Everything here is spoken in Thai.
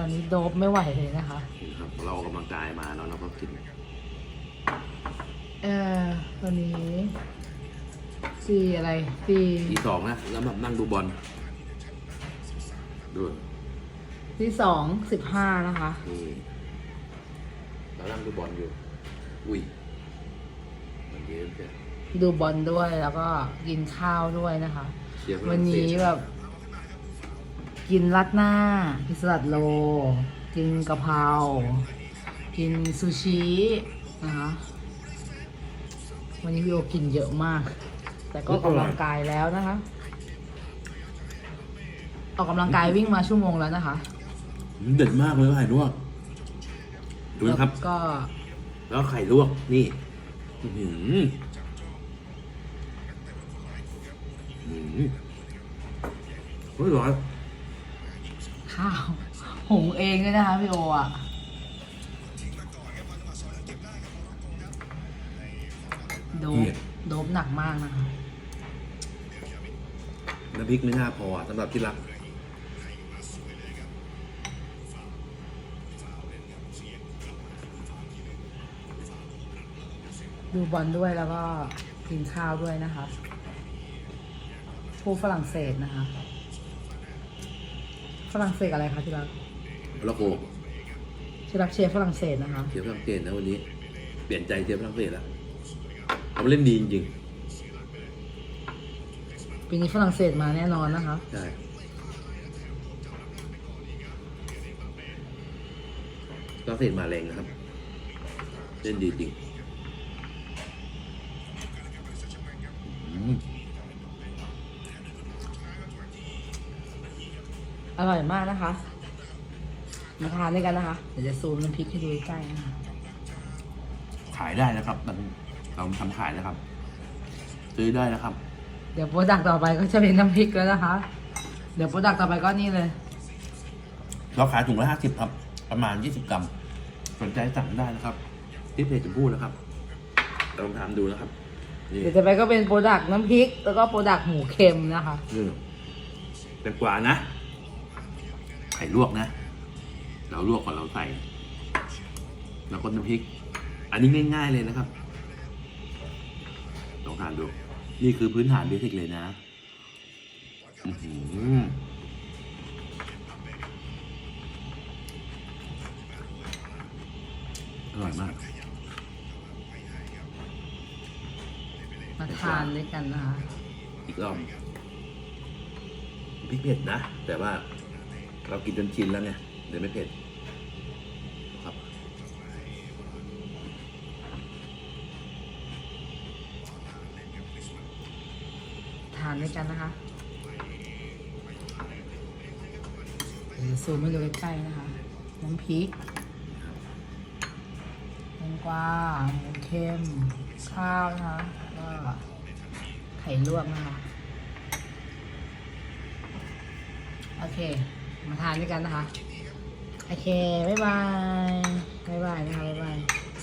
อนนี้โดบไม่ไหวเลยนะคะ ครับ เราออกกำลังกายมาเนาะเราก็กินเออตอนนี้สี่อะไรสี่ทีสองนะแล้วแบบนั่งดูบอลดูที่สองสิบห้านะคะ นี่เรานั่งดูบอลอยู่ อุ้ยมันเยอะเชียวดูบอลด้วยแล้วก็กินข้าวด้วยนะคะ เชียร์ฝวัรั่นงเศนี้สแบบ กินรัดหน้า กินสลัดโล กินกะเพรา กินซูชินะคะวันนี้วิโอกินเยอะมาก แต่ก็ออกกำลังกายแล้วนะคะ ออกกำลังกายวิ่งมาชั่วโมงแล้วนะคะ เด็ดมากเลยไข่ลวกดูนะครับแล้วก็ แล้วไข่ลวกนี่อื้อหืออื้อหือเฮ้ยร้อน ข้าวหุงเองด้วยนะคะพี่โออะโดบโดบหนักมากนะคะน้ำพริกไม่น่าพอสำหรับที่รักดูบอลด้วยแล้วก็กินข้าวด้วยนะคะผู้ฝรั่งเศสนะคะ ฝรั่งเศสอะไรคะที่รักแล้วโกที่รักเชียร์ฝรั่งเศสนะคะ เชียร์ฝรั่งเศสนะวันนี้ เปลี่ยนใจเชียร์ฝรั่งเศสแล้วเขาเล่นดีจริงปีนี้ฝรั่งเศสมาแน่นอนนะคะ ๆใช่ฝรั่งเศสมาแรงนะครับ เล่นดีจริง อร่อยมากนะคะ มาทานด้วยกันนะคะ เดี๋ยวจะซูมน้ำพริกให้ดูใกล้ๆนะคะ ขายได้นะครับมันเราทำขายนะครับ ซื้อได้นะครับ เดี๋ยวโปรดักต์ต่อไปก็จะเป็นน้ำพริกแล้วนะคะ เดี๋ยวโปรดักต์ต่อไปก็นี่เลย เราขายถุงละห้าสิบครับ ประมาณยี่สิบกรัม สนใจสั่งได้นะครับ ที่เพจจะพูดนะครับลองทำดูนะครับ นี่เดี๋ยวจะไปก็เป็นโปรดักต์น้ำพริก แล้วก็โปรดักต์หมูเค็มนะคะ นี่เป็นกวานะไข่ลวกนะ เราลวกก่อนเราใส่แล้วก็น้ำพริก อันนี้ง่าย ๆเลยนะครับลองทานดู นี่คือพื้นฐานเบสิกเลยนะอื้อหืออร่อยมาก มาทานด้วยกันนะคะ อีกรอบพริกเผ็ดนะ แต่ว่า เรากินจนชินแล้วไงเดี๋ยวไม่เผ็ดครับทานด้วยกันนะคะเดี๋ยวซูมให้ดูใกล้ๆนะคะ น้ำพริกแตงกวาหมูเค็ม ข้าวนะคะแล้วก็ไข่ลวกนะคะ โอเค มาทานด้วยกันนะคะ โอเค บ๊ายบาย บ๊ายบายนะคะ บ๊ายบาย